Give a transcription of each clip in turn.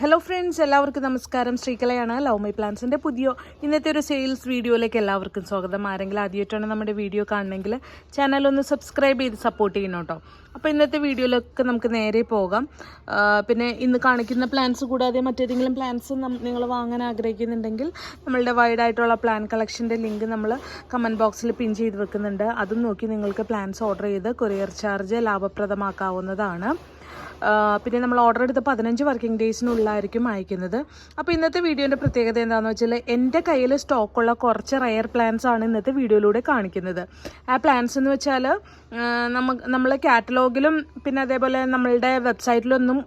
Hello friends എല്ലാവർക്കും നമസ്കാരം. ശ്രീകലയാണ് love my പ്ലാൻസിന്റെ പുതിയ ഇന്നത്തെ ഒരു സെയിൽസ് വീഡിയോയിലേക്ക് എല്ലാവർക്കും സ്വാഗതം. ആരെങ്കിലും ആദ്യമായിട്ടാണ് നമ്മുടെ വീഡിയോ കാണണമെങ്കിൽ ചാനൽ ഒന്ന് സബ്സ്ക്രൈബ് ചെയ്ത് സപ്പോർട്ട് ചെയ്യണം കേട്ടോ. അപ്പോൾ ഇന്നത്തെ വീഡിയോയിലൊക്കെ നമുക്ക് നേരെ പോകാം. പിന്നെ ഇന്ന് കാണിക്കുന്ന പ്ലാൻസ് കൂടാതെ മറ്റേതെങ്കിലും പ്ലാൻസ് നിങ്ങൾ വാങ്ങാൻ ആഗ്രഹിക്കുന്നുണ്ടെങ്കിൽ നമ്മളുടെ വൈഡ് ആയിട്ടുള്ള പ്ലാൻ കളക്ഷന്റെ ലിങ്ക് നമ്മൾ കമന്റ് ബോക്സിൽ പിൻ ചെയ്ത് വെക്കുന്നുണ്ട്. അതും നോക്കി നിങ്ങൾക്ക് പ്ലാൻസ് ഓർഡർ ചെയ്ത് കൊറിയർ ചാർജ് ലാഭപ്രദമാക്കാവുന്നതാണ്. പിന്നെ നമ്മൾ ഓർഡർ എടുത്ത് പതിനഞ്ച് വർക്കിംഗ് ഡേയ്സിനുള്ളിലായിരിക്കും അയക്കുന്നത്. അപ്പോൾ ഇന്നത്തെ വീഡിയോന്റെ പ്രത്യേകത എന്താണെന്ന് വെച്ചാൽ എന്റെ കയ്യിൽ സ്റ്റോക്കുള്ള കുറച്ച് റയർ പ്ലാൻസ് ആണ് ഇന്നത്തെ വീഡിയോയിലൂടെ കാണിക്കുന്നത്. ആ പ്ലാൻസ് എന്ന് വെച്ചാൽ നമുക്ക് നമ്മൾ കാറ്റലോഗിലും പിന്നെ അതേപോലെ നമ്മളുടെ വെബ്സൈറ്റിലൊന്നും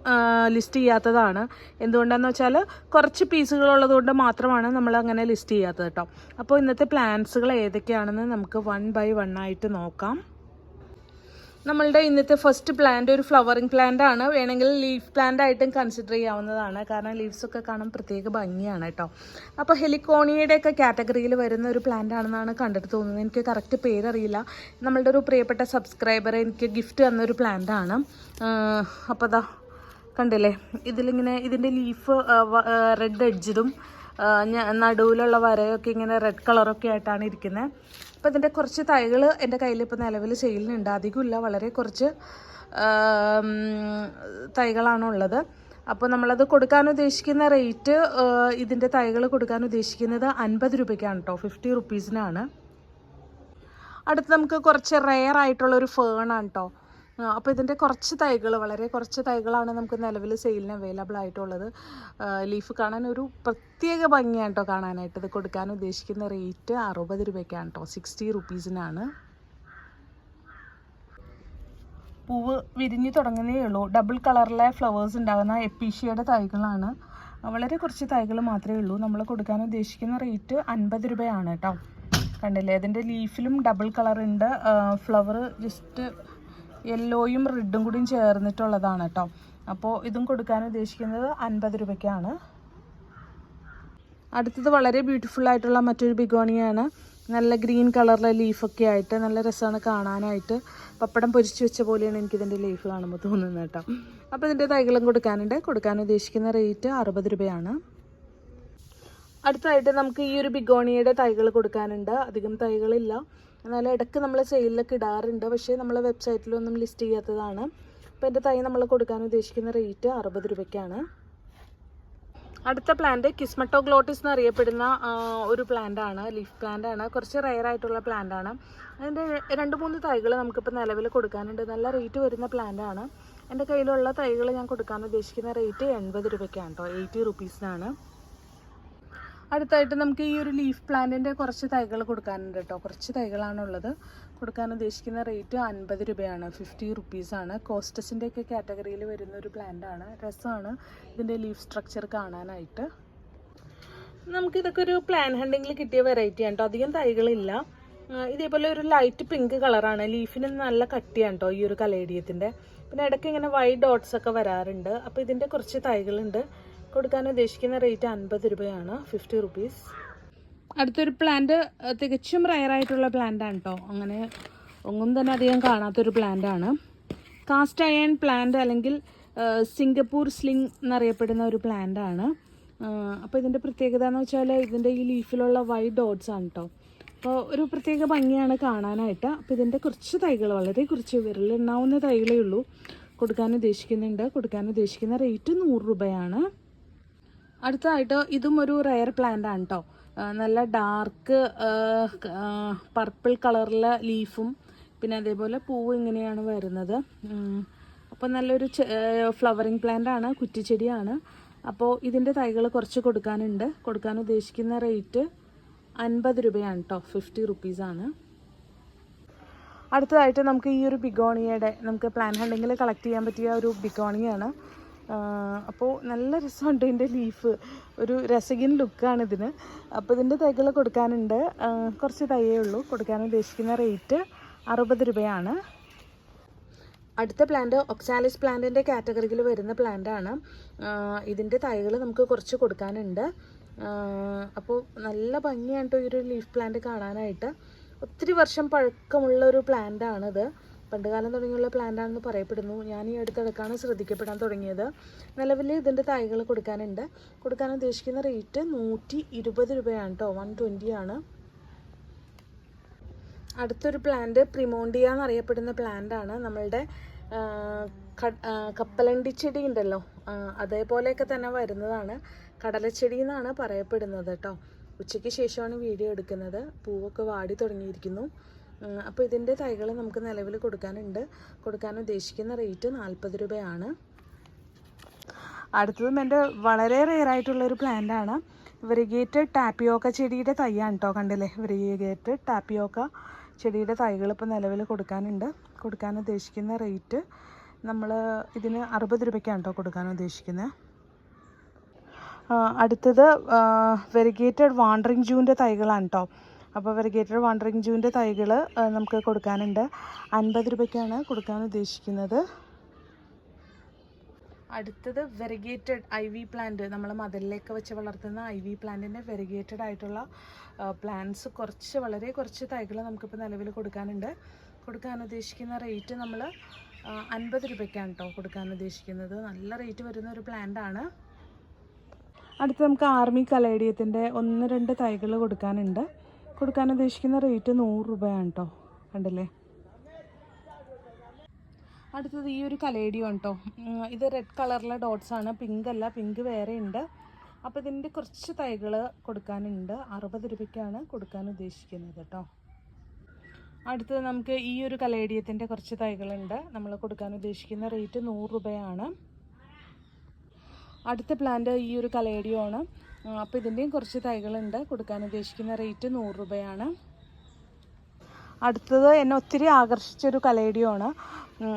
ലിസ്റ്റ് ചെയ്യാത്തതാണ്. എന്തുകൊണ്ടാണെന്ന് വെച്ചാൽ കുറച്ച് പീസുകളുള്ളതുകൊണ്ട് മാത്രമാണ് നമ്മൾ അങ്ങനെ ലിസ്റ്റ് ചെയ്യാത്തത് കേട്ടോ അപ്പോൾ ഇന്നത്തെ പ്ലാൻസുകൾ ഏതൊക്കെയാണെന്ന് നമുക്ക് വൺ ബൈ വൺ ആയിട്ട് നോക്കാം. നമ്മളുടെ ഇന്നത്തെ ഫസ്റ്റ് പ്ലാന്റ് ഒരു ഫ്ലവറിങ് പ്ലാന്റ് ആണ്. വേണമെങ്കിൽ ലീഫ് പ്ലാന്റ് ആയിട്ടും കൺസിഡർ ചെയ്യാവുന്നതാണ്. കാരണം ലീവ്സ് ഒക്കെ കാണാൻ പ്രത്യേക ഭംഗിയാണ് കേട്ടോ അപ്പോൾ ഹെലിക്കോണിയുടെ ഒക്കെ കാറ്റഗറിയിൽ വരുന്ന ഒരു പ്ലാന്റ് ആണെന്നാണ് കണ്ടിട്ട് തോന്നുന്നത്. എനിക്ക് കറക്റ്റ് പേരറിയില്ല. നമ്മളുടെ ഒരു പ്രിയപ്പെട്ട സബ്സ്ക്രൈബർ എനിക്ക് ഗിഫ്റ്റ് തന്ന ഒരു പ്ലാന്റ് ആണ്. അപ്പോൾ അതാ കണ്ടില്ലേ? ഇതിലിങ്ങനെ ഇതിന്റെ ലീഫ് റെഡ് എഡ്ജിലും നടുവിലുള്ള വരയൊക്കെ ഇങ്ങനെ റെഡ് കളറൊക്കെ ആയിട്ടാണ് ഇരിക്കുന്നത് അപ്പോൾ ഇതിന്റെ കുറച്ച് തൈകൾ എന്റെ കയ്യിൽ ഇപ്പോൾ നിലവിൽ സെയിലിനുണ്ട് അധികമില്ല. വളരെ കുറച്ച് തൈകളാണുള്ളത്. അപ്പോൾ നമ്മളത് കൊടുക്കാൻ ഉദ്ദേശിക്കുന്ന റേറ്റ് ഇതിന്റെ തൈകൾ കൊടുക്കാൻ ഉദ്ദേശിക്കുന്നത് അൻപത് രൂപയ്ക്കാണ് കേട്ടോ ഫിഫ്റ്റി റുപ്പീസിനാണ്. അടുത്ത് നമുക്ക് കുറച്ച് റെയർ ആയിട്ടുള്ളൊരു ഫേണാണ് കേട്ടോ അപ്പോൾ ഇതിന്റെ കുറച്ച് തൈകൾ വളരെ കുറച്ച് തൈകളാണ് നമുക്ക് നിലവിൽ സെയിലിന് അവൈലബിൾ ആയിട്ടുള്ളത്. ലീഫ് കാണാൻ ഒരു പ്രത്യേക ഭംഗിയാണ് കേട്ടോ കാണാനായിട്ട്. ഇത് കൊടുക്കാൻ ഉദ്ദേശിക്കുന്ന റേറ്റ് അറുപത് രൂപയ്ക്കാണ് കേട്ടോ സിക്സ്റ്റി റുപ്പീസിനാണ് പൂവ് വിരിഞ്ഞു തുടങ്ങുന്നേ ഉള്ളൂ. ഡബിൾ കളറിലെ ഫ്ലവേഴ്സ് ഉണ്ടാകുന്ന എപ്പീഷ്യയുടെ തൈകളാണ്. വളരെ കുറച്ച് തൈകൾ മാത്രമേ ഉള്ളൂ. നമ്മൾ കൊടുക്കാൻ ഉദ്ദേശിക്കുന്ന റേറ്റ് അൻപത് രൂപയാണ് കേട്ടോ. കണ്ടില്ലേ? അതിന്റെ ലീഫിലും ഡബിൾ കളർ ഉണ്ട്. ഫ്ലവർ ജസ്റ്റ് യെല്ലോയും റെഡും കൂടിയും ചേർന്നിട്ടുള്ളതാണ് കേട്ടോ. അപ്പോൾ ഇതും കൊടുക്കാൻ ഉദ്ദേശിക്കുന്നത് അൻപത് രൂപയ്ക്കാണ്. അടുത്തത് വളരെ ബ്യൂട്ടിഫുൾ ആയിട്ടുള്ള മറ്റൊരു ബിഗോണിയാണ്. നല്ല ഗ്രീൻ കളറിലെ ലീഫൊക്കെ ആയിട്ട് നല്ല രസമാണ് കാണാനായിട്ട്. പപ്പടം പൊരിച്ചു വെച്ച പോലെയാണ് എനിക്കിതിന്റെ ലീഫ് കാണുമ്പോൾ തോന്നുന്നത് കേട്ടോ. അപ്പോൾ ഇതിന്റെ തൈകളും കൊടുക്കാനുണ്ട്. കൊടുക്കാൻ ഉദ്ദേശിക്കുന്ന റേറ്റ് അറുപത് രൂപയാണ്. അടുത്തായിട്ട് നമുക്ക് ഈ ഒരു ബിഗോണിയുടെ തൈകൾ കൊടുക്കാനുണ്ട്. അധികം തൈകളില്ല. എന്നാലും ഇടയ്ക്ക് നമ്മൾ സെയിലൊക്കെ ഇടാറുണ്ട്. പക്ഷേ നമ്മളെ വെബ്സൈറ്റിലൊന്നും ലിസ്റ്റ് ചെയ്യാത്തതാണ്. അപ്പോൾ എന്റെ തൈ നമ്മൾ കൊടുക്കാൻ ഉദ്ദേശിക്കുന്ന റേറ്റ് അറുപത് രൂപയ്ക്കാണ്. അടുത്ത പ്ലാന്റ് കിസ്മട്ടോ ഗ്ലോട്ടിസ് എന്നറിയപ്പെടുന്ന ഒരു പ്ലാന്റ് ആണ്. ലീഫ് പ്ലാന്റ് ആണ്. കുറച്ച് റയർ ആയിട്ടുള്ള പ്ലാന്റ് ആണ്. അതിന്റെ രണ്ട് മൂന്ന് തൈകൾ നമുക്കിപ്പോൾ നിലവിൽ കൊടുക്കാനുണ്ട്. നല്ല റേറ്റ് വരുന്ന പ്ലാന്റ് ആണ്. എന്റെ കയ്യിലുള്ള തൈകൾ ഞാൻ കൊടുക്കാൻ ഉദ്ദേശിക്കുന്ന റേറ്റ് എൺപത് രൂപയ്ക്കാണ് കേട്ടോ എയ്റ്റി റുപ്പീസിനാണ്. അടുത്തായിട്ട് നമുക്ക് ഈ ഒരു ലീഫ് പ്ലാന്റിന്റെ കുറച്ച് തൈകൾ കൊടുക്കാനുണ്ട് കേട്ടോ കുറച്ച് തൈകളാണുള്ളത്. കൊടുക്കാൻ ഉദ്ദേശിക്കുന്ന റേറ്റ് അൻപത് രൂപയാണ്. ഫിഫ്റ്റി റുപ്പീസാണ് കോസ്റ്റസിന്റെ ഒക്കെ കാറ്റഗറിയിൽ വരുന്ന ഒരു പ്ലാന്റാണ് രസമാണ് ഇതിന്റെ ലീഫ് സ്ട്രക്ചർ കാണാനായിട്ട്. നമുക്കിതൊക്കെ ഒരു പ്ലാൻ ഹണ്ടിങ്ങിൽ കിട്ടിയ വെറൈറ്റി ആണ് കേട്ടോ അധികം തൈകളില്ല. ഇതേപോലെ ഒരു ലൈറ്റ് പിങ്ക് കളറാണ് ലീഫിന് നല്ല കട്ടിയാണ് കേട്ടോ ഈ ഒരു കലേഡിയത്തിന്റെ പിന്നെ ഇടയ്ക്ക് ഇങ്ങനെ വൈറ്റ് ഡോട്ട്സ് ഒക്കെ വരാറുണ്ട്. അപ്പോൾ ഇതിന്റെ കുറച്ച് തൈകളുണ്ട്. കൊടുക്കാൻ ഉദ്ദേശിക്കുന്ന റേറ്റ് അൻപത് രൂപയാണ് ഫിഫ്റ്റി റുപ്പീസ് അടുത്തൊരു പ്ലാന്റ് തികച്ചും റയർ ആയിട്ടുള്ള പ്ലാന്റ് ആണ് കേട്ടോ അങ്ങനെ ഒന്നും തന്നെ അധികം കാണാത്തൊരു പ്ലാന്റ് ആണ്. കാസ്റ്റ് അയൺ പ്ലാന്റ് അല്ലെങ്കിൽ സിംഗപ്പൂർ സ്ലിംഗ് എന്നറിയപ്പെടുന്ന ഒരു പ്ലാന്റ് ആണ്. അപ്പോൾ ഇതിന്റെ പ്രത്യേകത എന്ന് വെച്ചാൽ ഇതിന്റെ ഈ ലീഫിലുള്ള വൈറ്റ് ഡോട്ട്സ് ആണ് കേട്ടോ അപ്പോൾ ഒരു പ്രത്യേക ഭംഗിയാണ് കാണാനായിട്ട്. അപ്പോൾ ഇതിന്റെ കുറച്ച് തൈകൾ വളരെ കുറച്ച് വിരലെണ്ണാവുന്ന തൈകളേ ഉള്ളൂ. കൊടുക്കാൻ ഉദ്ദേശിക്കുന്നുണ്ട്. കൊടുക്കാൻ ഉദ്ദേശിക്കുന്ന റേറ്റ് നൂറ് രൂപയാണ്. അടുത്തതായിട്ട് ഇതും ഒരു റയർ പ്ലാന്റ് ആണ് കേട്ടോ നല്ല ഡാർക്ക് പർപ്പിൾ കളറിലെ ലീഫും പിന്നെ അതേപോലെ പൂവ് ഇങ്ങനെയാണ് വരുന്നത്. അപ്പോൾ നല്ലൊരു ഫ്ലവറിങ് പ്ലാന്റ് ആണ് കുറ്റിച്ചെടിയാണ്. അപ്പോൾ ഇതിന്റെ തൈകൾ കുറച്ച് കൊടുക്കാനുണ്ട്. കൊടുക്കാൻ ഉദ്ദേശിക്കുന്ന റേറ്റ് അൻപത് രൂപയാണ് കേട്ടോ ഫിഫ്റ്റി റുപ്പീസാണ് അടുത്തതായിട്ട് നമുക്ക് ഈ ഒരു ബിഗോണിയയുടെ നമുക്ക് പ്ലാൻ ഹണ്ടിങ്ങിൽ കളക്ട് ചെയ്യാൻ പറ്റിയ ഒരു ബിഗോണിയാണ്. അപ്പോൾ നല്ല രസമുണ്ട് ഇതിന്റെ ലീഫ് ഒരു രസകിൻ ലുക്കാണ് ഇതിന്. അപ്പോൾ ഇതിന്റെ തൈകൾ കൊടുക്കാനുണ്ട്. കുറച്ച് തൈയേ ഉള്ളൂ. കൊടുക്കാൻ ഉദ്ദേശിക്കുന്ന റേറ്റ് അറുപത് രൂപയാണ്. അടുത്ത പ്ലാന്റ് ഒക്സാലിസ് പ്ലാന്റിന്റെ കാറ്റഗറിയിൽ വരുന്ന പ്ലാന്റാണ് ഇതിന്റെ തൈകൾ നമുക്ക് കുറച്ച് കൊടുക്കാനുണ്ട്. അപ്പോൾ നല്ല ഭംഗിയാണ് കേട്ടോ ഈ ഒരു ലീഫ് പ്ലാന്റ് കാണാനായിട്ട്. ഒത്തിരി വർഷം പഴക്കമുള്ള ഒരു പ്ലാന്റ് ആണിത് പണ്ട് കാലം തുടങ്ങിയുള്ള പ്ലാന്റ് ആണെന്ന് പറയപ്പെടുന്നു. ഞാൻ ഈ അടുത്തിടക്കാണ് ശ്രദ്ധിക്കപ്പെടാൻ തുടങ്ങിയത്. നിലവിൽ ഇതിന്റെ തൈകൾ കൊടുക്കാനുണ്ട്. കൊടുക്കാൻ ഉദ്ദേശിക്കുന്ന റേറ്റ് നൂറ്റി ഇരുപത് രൂപയാണ് കേട്ടോ വൺ ട്വന്റി ആണ്. അടുത്തൊരു പ്ലാന്റ് പ്രിമോണ്ടിയ എന്നറിയപ്പെടുന്ന പ്ലാന്റ് ആണ്. നമ്മളുടെ കപ്പലണ്ടി ചെടി ഉണ്ടല്ലോ. അതേപോലെയൊക്കെ തന്നെ വരുന്നതാണ്. കടലച്ചെടി എന്നാണ് പറയപ്പെടുന്നത് കേട്ടോ ഉച്ചയ്ക്ക് ശേഷമാണ് വീഡിയോ എടുക്കുന്നത്. പൂവൊക്കെ വാടി തുടങ്ങിയിരിക്കുന്നു. അപ്പോൾ ഇതിന്റെ തൈകൾ നമുക്ക് നിലവിൽ കൊടുക്കാനുണ്ട്. കൊടുക്കാൻ ഉദ്ദേശിക്കുന്ന റേറ്റ് നാൽപ്പത് രൂപയാണ്. അടുത്തതും എന്റെ വളരെ റെയർ ആയിട്ടുള്ള ഒരു പ്ലാന്റ് ആണ്. വെറിഗേറ്റഡ് ടാപ്പിയോക്ക ചെടിയുടെ തൈയാണ് കേട്ടോ കണ്ടില്ലേ? വെരിഗേറ്റഡ് ടാപ്പിയോക്ക ചെടിയുടെ തൈകൾ ഇപ്പോൾ നിലവിൽ കൊടുക്കാനുണ്ട്. കൊടുക്കാൻ ഉദ്ദേശിക്കുന്ന റേറ്റ് നമ്മൾ ഇതിന് അറുപത് രൂപയ്ക്കാണ് കേട്ടോ കൊടുക്കാൻ ഉദ്ദേശിക്കുന്നത് അടുത്തത് വെരിഗേറ്റഡ് വാണ്ടറിങ് ജൂവിന്റെ തൈകളാണ് കേട്ടോ അപ്പോൾ വെറിഗേറ്റഡ് വാണ്ടറിങ് ജൂവിന്റെ തൈകൾ നമുക്ക് കൊടുക്കാനുണ്ട്. അൻപത് രൂപയ്ക്കാണ് കൊടുക്കാൻ ഉദ്ദേശിക്കുന്നത്. അടുത്തത് വെറിഗേറ്റഡ് ഐ വി പ്ലാന്റ്. നമ്മൾ മതിലിലേക്ക് വെച്ച് വളർത്തുന്ന ഐ വി പ്ലാന്റിന്റെ വെറിഗേറ്റഡ് ആയിട്ടുള്ള പ്ലാന്റ്സ് കുറച്ച് വളരെ കുറച്ച് തൈകൾ നമുക്കിപ്പോൾ നിലവിൽ കൊടുക്കാനുണ്ട്. കൊടുക്കാൻ ഉദ്ദേശിക്കുന്ന റേറ്റ് നമ്മൾ അൻപത് രൂപയ്ക്കാണ് കേട്ടോ കൊടുക്കാൻ ഉദ്ദേശിക്കുന്നത്. നല്ല റേറ്റ് വരുന്ന ഒരു പ്ലാന്റ് ആണ്. അടുത്ത് നമുക്ക് ആർമി കലേഡിയത്തിന്റെ ഒന്ന് രണ്ട് തൈകൾ കൊടുക്കാനുണ്ട്. കൊടുക്കാൻ ഉദ്ദേശിക്കുന്ന റേറ്റ് നൂറ് രൂപയാണ് കേട്ടോ കണ്ടില്ലേ? അടുത്തത് ഈ ഒരു കലേഡിയോ കേട്ടോ ഇത് റെഡ് കളറിലെ ഡോട്ട്സ് ആണ്. പിങ്ക് അല്ല പിങ്ക് വേറെ ഉണ്ട്. അപ്പോൾ ഇതിന്റെ കുറച്ച് തൈകൾ കൊടുക്കാനുണ്ട്. അറുപത് രൂപയ്ക്കാണ് കൊടുക്കാൻ ഉദ്ദേശിക്കുന്നത് കേട്ടോ അടുത്തത് നമുക്ക് ഈ ഒരു കലേഡിയത്തിന്റെ കുറച്ച് തൈകളുണ്ട്. നമ്മൾ കൊടുക്കാൻ ഉദ്ദേശിക്കുന്ന റേറ്റ് നൂറ് രൂപയാണ്. അടുത്ത പ്ലാന്റ് ഈ ഒരു കലേഡിയോ ആണ് അപ്പോൾ ഇതിന്റെയും കുറച്ച് തൈകളുണ്ട്. കൊടുക്കാൻ ഉദ്ദേശിക്കുന്ന റേറ്റ് നൂറ് രൂപയാണ്. അടുത്തത് എന്നെ ഒത്തിരി ആകർഷിച്ചൊരു കലേഡിയോ ആണ്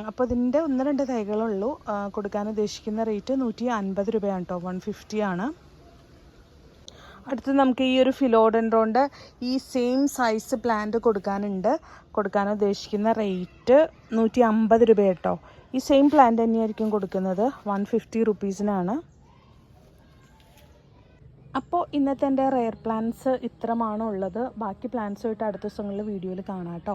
അപ്പോൾ ഇതിന്റെ ഒന്ന് രണ്ട് തൈകളുള്ളൂ. കൊടുക്കാൻ ഉദ്ദേശിക്കുന്ന റേറ്റ് നൂറ്റി അൻപത് രൂപയാണ് കേട്ടോ വൺ ഫിഫ്റ്റി ആണ്. അടുത്ത് നമുക്ക് ഈ ഒരു ഫിലോഡൻഡ്രോന്റെ ഈ സെയിം സൈസ് പ്ലാന്റ് കൊടുക്കാനുണ്ട്. കൊടുക്കാൻ ഉദ്ദേശിക്കുന്ന റേറ്റ് നൂറ്റി അമ്പത് രൂപ കേട്ടോ ഈ സെയിം പ്ലാന്റ് തന്നെയായിരിക്കും കൊടുക്കുന്നത്. വൺ ഫിഫ്റ്റി റുപ്പീസിനാണ് അപ്പോൾ ഇന്നത്തെ എന്റെ റെയർ പ്ലാൻസ് ഇത്രമാണ് ഉള്ളത് ബാക്കി പ്ലാൻസുമായിട്ട് അടുത്ത ദിവസങ്ങളിൽ വീഡിയോയിൽ കാണാം കേട്ടോ.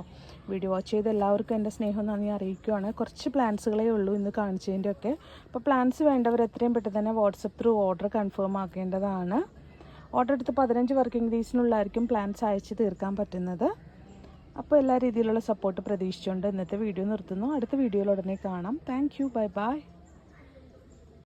വീഡിയോ വാച്ച് ചെയ്ത് എല്ലാവർക്കും എന്റെ സ്നേഹം നന്ദി അറിയിക്കുകയാണ് കുറച്ച് പ്ലാൻസുകളേ ഉള്ളൂ ഇന്ന് കാണിച്ചതിന്റെ ഒക്കെ അപ്പോൾ പ്ലാൻസ് വേണ്ടവർ എത്രയും പെട്ടെന്ന് തന്നെ വാട്സപ്പ് ത്രൂ ഓർഡർ കൺഫേം ആക്കേണ്ടതാണ്. ഓർഡർ എടുത്ത് പതിനഞ്ച് വർക്കിംഗ് ഡേയ്സിനുള്ളായിരിക്കും പ്ലാൻസ് അയച്ച് തീർക്കാൻ പറ്റുന്നത്. അപ്പോൾ എല്ലാ രീതിയിലുള്ള സപ്പോർട്ട് പ്രതീക്ഷിച്ചുകൊണ്ട് ഇന്നത്തെ വീഡിയോ നിർത്തുന്നു. അടുത്ത വീഡിയോയിൽ ഉടനെ കാണാം. Thank you bye bye